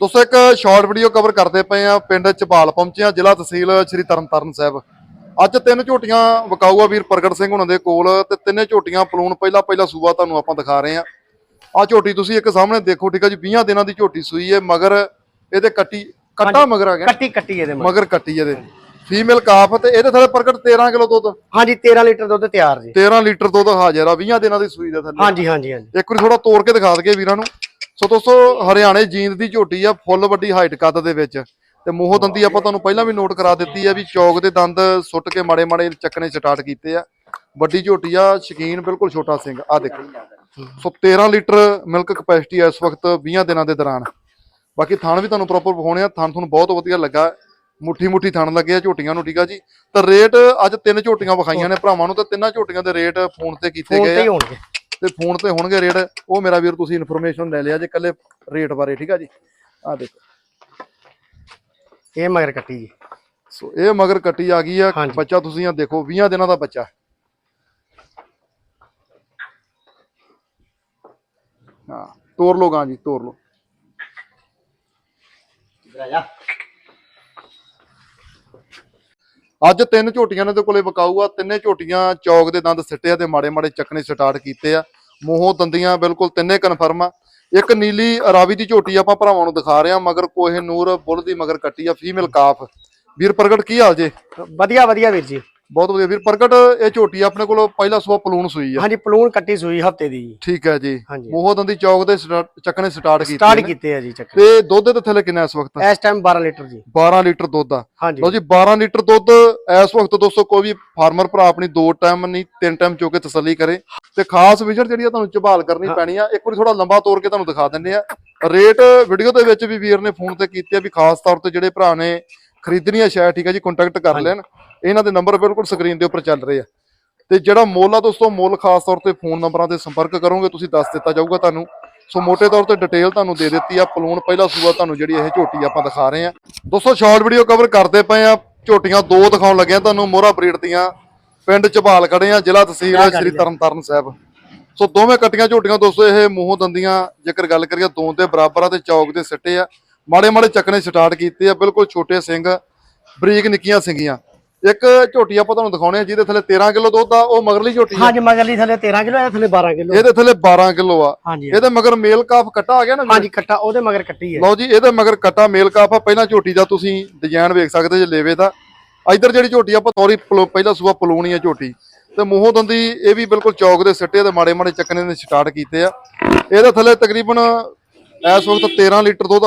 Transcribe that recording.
ਦੋਸਤੋ ਇੱਕ short video cover ਕਰਦੇ ਪਏ ਆ ਪਿੰਡ ਚਪਾਲ ਪਹੁੰਚੇ ਆ ਜ਼ਿਲ੍ਹਾ ਤਹਿਸੀਲ ਸ੍ਰੀ ਤਰਨਤਾਰਨ ਸਾਹਿਬ। ਅੱਜ ਤਿੰਨ ਝੋਟੀਆਂ ਵਿਕਾਊ ਆ ਵੀਰ ਪ੍ਰਗਟ ਸਿੰਘ ਹੁਣਾਂ ਦੇ ਕੋਲ ਤੇ ਤਿੰਨੇ ਝੋਟੀਆਂ ਪਲੂਣ ਪਹਿਲਾ ਪਹਿਲਾ ਸੂਆ ਤੁਹਾਨੂੰ ਆਪਾਂ ਦਿਖਾ ਰਹੇ ਆ। ਆ ਝੋਟੀ ਤੁਸੀਂ ਇੱਕ ਸਾਹਮਣੇ ਦੇਖੋ ਠੀਕ ਆ ਜੀ 20 ਦਿਨਾਂ ਦੀ ਝੋਟੀ ਸੂਈ ਹੈ ਮਗਰ ਇਹਦੇ ਕੱਟੀ ਕੱਟਾ ਮਗਰ ਆ ਗਿਆ। ਕੱਟੀ ਕੱਟੀ ਇਹਦੇ ਮਗਰ। ਕੱਟੀ ਇਹਦੇ। ਫੀਮੇਲ ਕਾਫ ਤੇ ਇਹਦੇ ਥੱਲੇ ਪ੍ਰਗਟ 13 ਕਿਲੋ ਦੁੱਧ। ਹਾਂਜੀ 13 ਲੀਟਰ ਦੁੱਧ ਤਿਆਰ ਜੀ। 13 ਲੀਟਰ ਦੁੱਧ ਹਾਜ਼ਰ ਆ 20 ਦਿਨਾਂ ਦੀ ਸੂਈ ਦੇ ਥੱਲੇ। ਹਾਂਜੀ ਹਾਂਜੀ ਹਾਂਜੀ। ਇੱਕ ਵਾਰੀ ਥੋੜਾ ਤੋੜ ਕੇ ਦਿਖਾ ਦਈਏ ਵੀਰਾਂ ਨੂੰ। ਸੋ ਦੋਸਤੋ ਹਰਿਆਣੇ ਜੀਂਦ ਦੀ ਝੋਟੀ ਆ ਫੁੱਲ ਵੱਡੀ ਹਾਈਟ ਕੱਦ ਦੇ ਵਿੱਚ। ਤੇ ਮੋਹ ਦੰਦੀ ਆਪਾਂ ਤੁਹਾਨੂੰ ਪਹਿਲਾਂ ਵੀ ਨੋਟ ਕਰਾ ਦਿੱਤੀ ਆ ਵੀ ਚੌਕ ਦੇ ਦੰਦ ਸੁੱਟ ਕੇ ਮਾੜੇ ਮਾੜੇ ਚੱਕਣੇ ਸਟਾਰਟ ਕੀਤੇ ਆ। ਵੱਡੀ ਝੋਟੀ ਆ ਸ਼ਕੀਨ ਬਿਲਕੁਲ ਛੋਟਾ ਸਿੰਘ ਆ ਦੇਖੋ। ਸੋ 13 ਲੀਟਰ ਮਿਲਕ ਕਪੈਸਿਟੀ ਆ ਇਸ ਵਕਤ 20 ਦਿਨਾਂ ਦੇ ਦੌਰਾਨ। ਬਾਕੀ ਥਣ ਵੀ ਤੁਹਾਨੂੰ ਪ੍ਰੋਪਰ ਵਿਖਾਉਣੇ ਆ ਥਣ ਤੁਹਾਨੂੰ ਬਹੁਤ ਵਧੀਆ ਲੱਗਾ। ਮੁੱਠੀ ਮੁੱਠੀ ਥਣ ਲੱਗੇ ਆ ਝੋਟੀਆਂ ਨੂੰ ਠੀਕ ਆ ਜੀ? ਤਾਂ ਰੇਟ ਅੱਜ ਤਿੰਨ ਝੋਟੀਆਂ ਵਿਖਾਈਆਂ ਨੇ ਭਰਾਵਾਂ ਨੂੰ ਤੇ ਤਿੰਨਾਂ ਝੋਟੀਆਂ ਦੇ ਰੇਟ ਫੋਨ ਤੇ ਕੀਤੇ ਗਏ ਆ। ਤੇ ਫੋਨ ਤੇ ਹੋਣਗੇ ਰੇਟ ਉਹ ਮੇਰਾ ਵੀਰ ਤੁਸੀਂ ਇਨਫੋਰਮੇਸ਼ਨ ਲੈ ਲਿਆ ਜੇ ਕੱਲੇ ਰੇਟ ਬਾਰੇ ਠੀਕ ਆ ਜੀ? ਆ ਦੇਖੋ। ਇਹ ਮਗਰ ਕੱਟੀ ਜੀ। ਸੋ ਇਹ ਮਗਰ ਕੱਟੀ ਆ ਗਈ ਆ। ਬੱਚਾ ਤੁਸੀਂ ਆ ਦੇਖੋ 20 ਦਿਨਾਂ ਦਾ ਬੱਚਾ। ਹਾਂ ਤੋਰ ਲੋ ਗਾਂ ਜੀ ਤੋਰ ਲੋ ਅੱਜ ਤਿੰਨ ਝੋਟੀਆਂ ਨੇ ਤੇ ਕੋਲੇ ਵਿਕਾਊ ਆ ਤਿੰਨੇ ਝੋਟੀਆਂ ਚੌਕ ਦੇ ਦੰਦ ਸਿੱਟੇ ਆ ਤੇ ਮਾੜੇ ਮਾੜੇ ਚੱਕਣੇ ਸਟਾਰਟ ਕੀਤੇ ਆ। ਮੂੰਹੋਂ ਦੰਦੀਆਂ ਬਿਲਕੁਲ ਤਿੰਨੇ ਕਨਫਰਮ ਆ। ਇੱਕ ਨੀਲੀ ਰਾਵੀ ਦੀ ਝੋਟੀ ਆਪਾਂ ਭਰਾਵਾਂ ਨੂੰ ਦਿਖਾ ਰਹੇ ਆ, ਮਗਰ ਕੋਹੇ ਨੂਰ, ਬੁੱਲ ਦੀ ਮਗਰ ਕੱਟੀ ਆ ਫੀਮੇਲ ਕਾਫ ਵੀਰ ਪ੍ਰਗਟ, ਕੀ ਹਾਲ ਜੇ? ਵਧੀਆ ਵਧੀਆ ਵੀਰ ਜੀ। ਬਹੁਤ ਵਧੀਆ ਵੀਰ ਪ੍ਰਗਟ ਇਹ ਝੋਟੀ ਆਪਣੇ ਕੋਲ ਪਹਿਲਾ ਸੂਆ ਪਲੂਣ ਸੂਈ ਆ। ਹਾਂਜੀ ਪਲੂਣ ਕੱਟੀ ਸੂਈ ਹਫ਼ਤੇ ਦੀ ਜੀ। ਠੀਕ ਹੈ ਜੀ। ਹਾਂਜੀ। ਮੋਹ ਦੰਦੀ ਚੌਕ ਦੇ ਚੱਕਣੇ ਸਟਾਰਟ ਕੀਤੇ ਸਟਾਰਟ। ਕੀਤੇ ਆ ਜੀ ਚੱਕਰ ਤੇ ਦੁੱਧ ਦੇ ਥੱਲੇ ਕਿੰਨਾ ਇਸ ਵਕਤ? ਇਸ ਟਾਈਮ 12 ਲੀਟਰ ਜੀ। 12 ਲੀਟਰ ਦੁੱਧ ਆ। ਲਓ ਜੀ 12 ਲੀਟਰ ਦੁੱਧ ਇਸ ਵਕਤ ਦੋਸਤੋ ਕੋਈ ਵੀ ਫਾਰਮਰ ਭਰਾ ਆਪਣੀ ਦੋ ਟਾਈਮ ਨਹੀਂ ਤਿੰਨ ਟਾਈਮ ਚੋ ਕੇ ਤਸੱਲੀ ਕਰੇ। ਤੇ ਖਾਸ ਵਿਜ਼ਿਟ ਜਿਹੜੀ ਆ ਤੁਹਾਨੂੰ ਝਬਾਲ ਕਰਨੀ ਪੈਣੀ ਆ ਇੱਕ ਵਾਰੀ ਥੋੜਾ ਲੰਬਾ ਤੋਰ ਕੇ ਤੁਹਾਨੂੰ ਦਿਖਾ ਦਿੰਦੇ ਆ। ਰੇਟ ਵੀਡੀਓ ਦੇ ਵਿੱਚ ਵੀ ਵੀਰ ਨੇ ਫੋਨ ਤੇ ਕੀਤੇ ਆ ਵੀ ਖਾਸ ਤੌਰ ਤੇ ਜਿਹੜੇ ਭਰਾ ਨੇ ਖਰੀਦਣੀ ਸ਼ਾਇਦ ਠੀਕ ਆ ਜੀ ਕੰਟੈਕਟ ਕਰ ਲੈਣ। ਇਹਨਾਂ ਦੇ ਨੰਬਰ ਬਿਲਕੁਲ ਸਕਰੀਨ ਦੇ ਉੱਪਰ ਚੱਲ ਰਹੇ ਆ। ਤੇ ਜਿਹੜਾ ਮੁੱਲ ਆ ਦੋਸਤੋ ਮੁੱਲ ਖਾਸ ਤੌਰ ਤੇ ਫੋਨ ਨੰਬਰਾਂ ਤੇ ਸੰਪਰਕ ਕਰੋਗੇ ਤੁਸੀਂ ਦੱਸ ਦਿੱਤਾ ਜਾਊਗਾ ਤੁਹਾਨੂੰ। ਸੋ ਮੋٹے ਤੌਰ ਤੇ ਡਿਟੇਲ ਤੁਹਾਨੂੰ ਦੇ ਦਿੱਤੀ ਆ ਪਲੂਣ ਪਹਿਲਾ ਸੂਆ ਤੁਹਾਨੂੰ ਜਿਹੜੀ ਇਹ ਝੋਟੀ ਆਪਾਂ ਦਿਖਾ ਰਹੇ ਆ। ਦੋਸਤੋ ਸ਼ਾਰਟ ਵੀਡੀਓ ਕਵਰ ਕਰਦੇ ਪਏ ਆ ਝੋਟੀਆਂ ਦੋ ਦਿਖਾਉਣ ਲੱਗੇ ਆ ਤੁਹਾਨੂੰ ਮੋਹਰਾ ਬਰੀਡ ਦੀਆਂ। ਪਿੰਡ ਝਬਾਲ ਖੜੇ ਆ ਜ਼ਿਲ੍ਹਾ ਤਹਿਸੀਲ ਸ੍ਰੀ ਤਰਨਤਾਰਨ ਸਾਹਿਬ। ਸੋ ਦੋਵੇਂ ਕੱਟੀਆਂ ਝੋਟੀਆਂ ਦੋਸਤੋ ਇਹ ਮੂੰਹੋਂ ਦੰਦੀਆਂ ਜੇਕਰ ਗੱਲ ਕਰੀਏ ਦੋ ਦੇ ਬਰਾਬਰ ਆ ਤੇ ਚੌਕ ਦੇ ਸਿੱਟੇ ਆ। ਮਾੜੇ ਮਾੜੇ ਚੱਕਣੇ ਸਟਾਰਟ ਕੀਤੇ ਆ ਬਿਲਕੁਲ ਛੋਟੇ ਸਿੰਘ ਬਰੀਕ ਨਿੱਕੀਆਂ ਸਿੰਗੀਆਂ ਇੱਕ ਝੋਟੀ ਆਪਾਂ ਤੁਹਾਨੂੰ ਦਿਖਾਉਣੇ ਆ ਜਿਹਦੇ ਥੱਲੇ 13 ਕਿਲੋ ਦੁੱਧ ਆ ਉਹ ਮਗਰਲੀ ਝੋਟੀ ਆ। ਹਾਂਜੀ ਮਗਰਲੀ ਥੱਲੇ 13 ਕਿਲੋ ਇਹ ਥੱਲੇ 12 ਕਿਲੋ ਇਹਦੇ ਥੱਲੇ 12 ਕਿਲੋ ਆ। ਹਾਂਜੀ। ਇਹਦੇ ਮਗਰ ਮੇਲ ਕਾਫ ਕੱਟਾ ਆ ਗਿਆ ਨਾ? ਹਾਂਜੀ ਕੱਟਾ ਉਹਦੇ ਮਗਰ ਕੱਟੀ ਹੈ। ਲਓ ਜੀ ਇਹਦੇ ਮਗਰ ਕੱਟਾ ਮੇਲ ਕਾਫ ਆ। ਪਹਿਲਾਂ ਝੋਟੀ ਦਾ ਤੁਸੀਂ ਡਿਜ਼ਾਈਨ ਵੇਖ ਸਕਦੇ ਜੇ ਲੇਵੇ ਦਾ। ਇਧਰ ਜਿਹੜੀ ਝੋਟੀ ਆਪਾਂ ਤੋਰੀ ਪਹਿਲਾ ਸੂਆ ਪਲੂਣੀ ਆ ਝੋਟੀ। ਤੇ ਮੂੰਹੋਂ ਦੰਦੀ ਇਹ ਵੀ ਬਿਲਕੁਲ ਚੌਕ ਦੇ ਸਿੱਟੇ ਤੇ ਮਾੜੇ ਮਾੜੇ ਚੱਕਣੇ ਨੇ ਸਟਾਰਟ ਕੀਤੇ ਆ। ਇਹਦੇ ਥੱਲੇ ਤਕਰੀਬਨ ਇਸ ਵਕਤ 13 ਲੀਟਰ ਦੁੱਧ